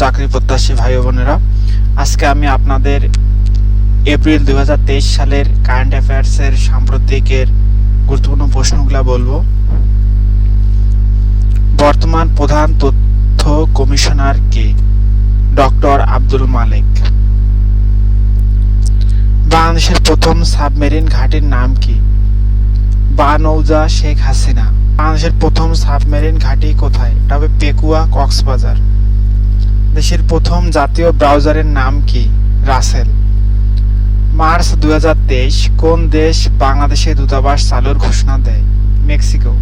চাকরি প্রত্যাশী ভাই বোনেরা, আজকে আমি আপনাদের এপ্রিল দুই হাজার তেইশ সালের কারেন্ট অ্যাফেয়ার্সের সাম্প্রতিকের গুরুত্বপূর্ণ প্রশ্নগুলো বলব। বর্তমান প্রধান তথ্য কমিশনার কে? ডক্টর আব্দুল মালিক। বাংলাদেশের প্রথম সাবমেরিন ঘাটির নাম কি? বানৌজা শেখ হাসিনা। বাংলাদেশের প্রথম সাবমেরিন ঘাঁটি কোথায়? হবে পেকুয়া কক্সবাজার। দেশের প্রথম জাতীয় ব্রাউজারের নাম কি? রাসেল। মার্চ দুই কোন দেশ বাংলাদেশে দূতাবাস চালুর ঘোষণা দেয়? Mexico.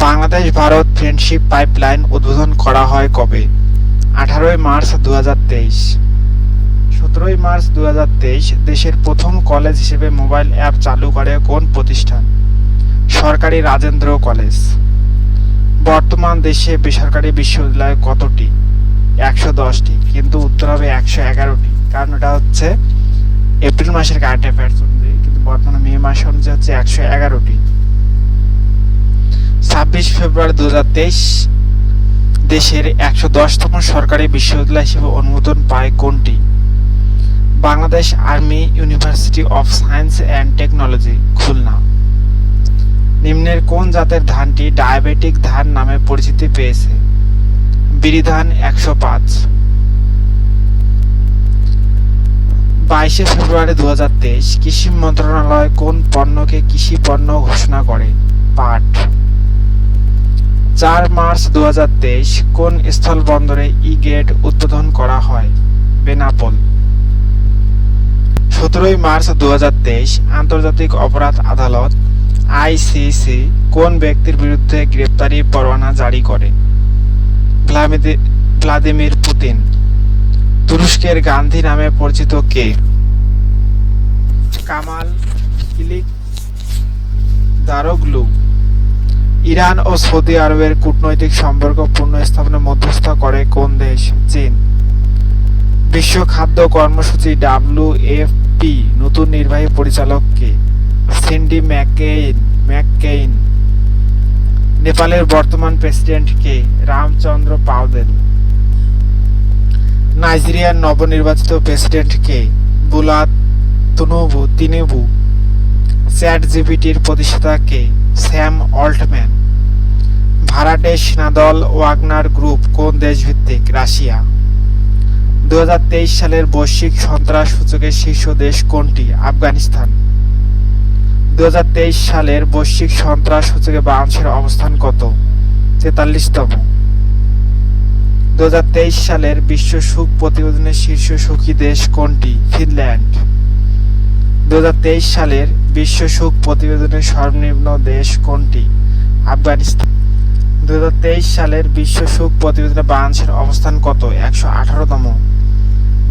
Bangladesh Bharat friendship pipeline উদ্বোধন করা হয় কবে? আঠারোই মার্চ দু সতেরোই মার্চ দু হাজার তেইশ দেশের প্রথম কলেজ হিসেবে মোবাইল অ্যাপ চালু করে কোন প্রতিষ্ঠান? সরকারি রাজেন্দ্র কলেজ। বর্তমান দেশে বেসরকারি বিশ্ববিদ্যালয় কতটি? একশো দশটি, কিন্তু উত্তর হবে একশো এগারোটি। কারণ এটা হচ্ছে এপ্রিল মাসের কারেন্ট অ্যাফেয়ার্স অনুযায়ী, কিন্তু বর্তমানে মে মাস অনুযায়ী হচ্ছে একশো এগারোটি। ছাব্বিশ ফেব্রুয়ারি দু হাজার তেইশ, দেশের একশো দশতম সরকারি বিশ্ববিদ্যালয় হিসেবে অনুমোদন পায় কোনটি? Bangladesh army university of science and technology, Khulna. নিম্নের কোন জাতের ধানটি ডায়াবেটিক ধান নামে পরিচিতি পেয়েছে? বিরি ধান একশো পাঁচ। বাইশে ফেব্রুয়ারি দু হাজার তেইশ কৃষি মন্ত্রণালয় কোন পণ্যকে কৃষি পণ্য ঘোষণা করে? পাট। চার মার্চ দু হাজার তেইশ কোন স্থলবন্দরে ই গেট উদ্বোধন করা হয়? বেনাপোল। সতেরোই মার্চ দু হাজার তেইশ আন্তর্জাতিক অপরাধ আদালত আইসিসি কোন ব্যক্তির বিরুদ্ধে গ্রেপ্তারি পরোয়ানা জারি করে? Vladimir- Putin. তুরস্কের গান্ধী নামে পরিচিত কে? Kemal Kilicdaroglu. ইরান ও সৌদি আরবের কূটনৈতিক সম্পর্ক পুনঃস্থাপনে মধ্যস্থ করে কোন দেশ? চীন। বিশ্ব খাদ্য কর্মসূচি ডাব্লিউ এফ পি। নতুন নির্বাহী পরিচালক কে? সিন্ডি ম্যাকেইন ম্যাককেইন নেপালের বর্তমান প্রেসিডেন্ট কে? রামচন্দ্র পাউদেল নাইজেরিয়ার নবনির্বাচিত প্রেসিডেন্ট কে? বুলা তুনুবু, তিনেবু। চ্যাট জিপিটির প্রতিষ্ঠাতা কে? Sam Altman. ভাড়াটে সেনাদল ওয়াগনার গ্রুপ, কোন দেশভিত্তিক? রাশিয়া। দুহাজার তেইশ সালের বৈশ্বিক সন্ত্রাস সূচকের শীর্ষ দেশ কোনটি? আফগানিস্তান। দুই হাজার তেইশ সালের বৈশ্বিক সন্ত্রাস সূচকে বাংলাদেশের অবস্থান কত? তেতাল্লিশতম। দু সালের বিশ্ব সুখ প্রতিবেদনের শীর্ষ সুখী দেশ কোনটি? ফিনল্যান্ড। দু সালের বিশ্ব সুখ প্রতিবেদনের সর্বনিম্ন দেশ কোনটি? আফগানিস্তান। দুই হাজার তেইশ সালের বিশ্ব সুখ প্রতিবেদনে বাংলাদেশের অবস্থান কত? একশো আঠারোতম।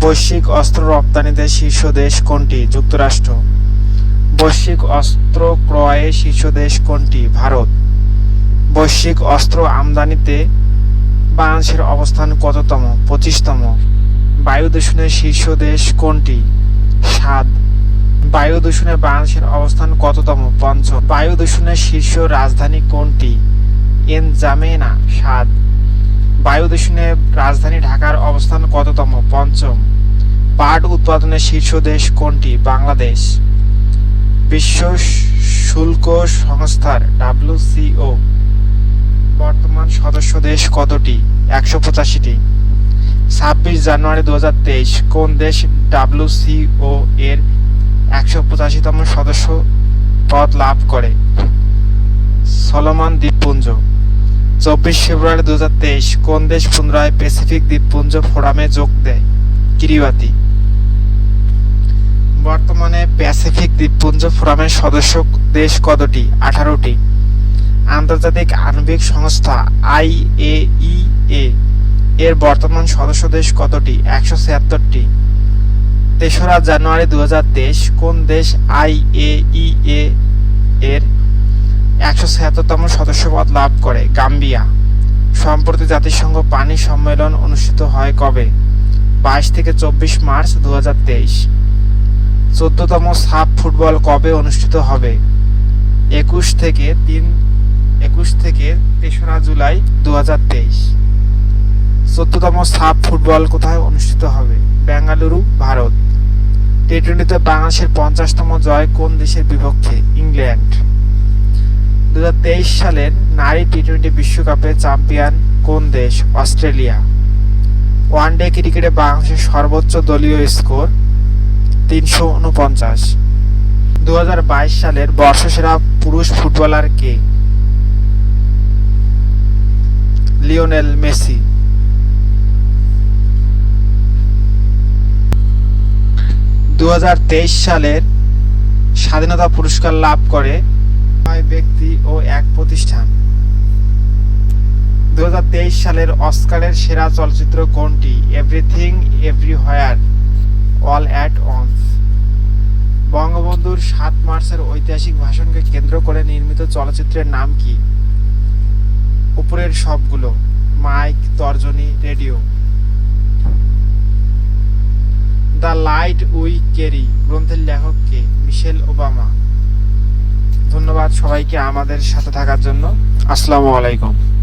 বৈশ্বিক অস্ত্র রপ্তানিতে শীর্ষ দেশ কোনটি? যুক্তরাষ্ট্র। বৈশ্বিক অস্ত্র ক্রয়ে শীর্ষ দেশ কোনটি? ভারত। বৈশ্বিক অস্ত্র আমদানিতে বাংলাদেশের অবস্থান কততম? পঁচিশতম। বায়ু দূষণের শীর্ষ দেশ কোনটি? সাত। বায়ু দূষণে বাংলাদেশের অবস্থান কততম? পঞ্চম। বায়ু দূষণের শীর্ষ রাজধানী কোনটি? এনজামেনা। সাত। বায়ু দূষণে রাজধানী ঢাকার অবস্থান কততম? পঞ্চম। পাট উৎপাদনের শীর্ষ দেশ কোনটি? বাংলাদেশ। বিশ্ব শুল্ক সংস্থার ডাব্লিউসিও বর্তমান সদস্য দেশ কতটি? একশো পঁচাশিটি। ছাব্বিশ জানুয়ারি দু হাজার তেইশ, কোন দেশ ডাব্লিউসিও এর একশো পঁচাশিতম সদস্য পদ লাভ করে? সলোমন দ্বীপপুঞ্জ। চব্বিশ ফেব্রুয়ারি দুহাজার তেইশ, কোন দেশ পুনরায় প্যাসিফিক দ্বীপপুঞ্জ ফোরামে যোগ দেয়? কিরিবাতি। বর্তমানে প্যাসিফিক দ্বীপপুঞ্জ ফোরামের সদস্য দেশ কতটি? আঠারোটি। আন্তর্জাতিক আণবিক সংস্থা আইএইএ এর বর্তমান সদস্য দেশ কতটি? একশো ছিয়াত্তরটি। তেসরা জানুয়ারি দু হাজার তেইশ, কোন দেশ আইএইএ এর একশো ছিয়াত্তরতম সদস্যপদ লাভ করে? গাম্বিয়া। সম্প্রতি জাতিসংঘ পানি সম্মেলন অনুষ্ঠিত হয় কবে? বাইশ থেকে চব্বিশ মার্চ দু হাজার তেইশ। চোদ্দতম সাব ফুটবল কবে অনুষ্ঠিত হবে? একুশ থেকে তিন, একুশ থেকে তেসরা জুলাই দু হাজার তেইশ। চোদ্দতম সাব ফুটবল কোথায় অনুষ্ঠিত হবে? বেঙ্গালুরু, ভারত। টি টোয়েন্টিতে বাংলাদেশের পঞ্চাশতম জয় কোন দেশের বিপক্ষে? ইংল্যান্ড। দু হাজার তেইশ সালের নারী টি টোয়েন্টি বিশ্বকাপে চ্যাম্পিয়ন কোন দেশ? অস্ট্রেলিয়া। ওয়ানডে ক্রিকেটে বাংলাদেশের সর্বোচ্চ দলীয় স্কোর তিনশো উনপঞ্চাশ। দু সালের বর্ষসেরা পুরুষ ফুটবলার কে? Lionel Messi. দুহাজার তেইশ সালের স্বাধীনতা পুরস্কার লাভ করে ছয় ব্যক্তি ও এক প্রতিষ্ঠান। দু হাজার তেইশ সালের অস্কারের সেরা চলচ্চিত্র কোনটি? Everything everywhere all at once. বঙ্গবন্ধুর সাত মার্চের ঐতিহাসিক ভাষণকে কেন্দ্র করে নির্মিত চলচ্চিত্রের নাম কি? উপরের সবগুলো, mike, তর্জনী, radio. The light we carry, গ্রন্থের লেখক কে? Michelle Obama. ধন্যবাদ সবাইকে আমাদের সাথে থাকার জন্য। আসসালামু আলাইকুম।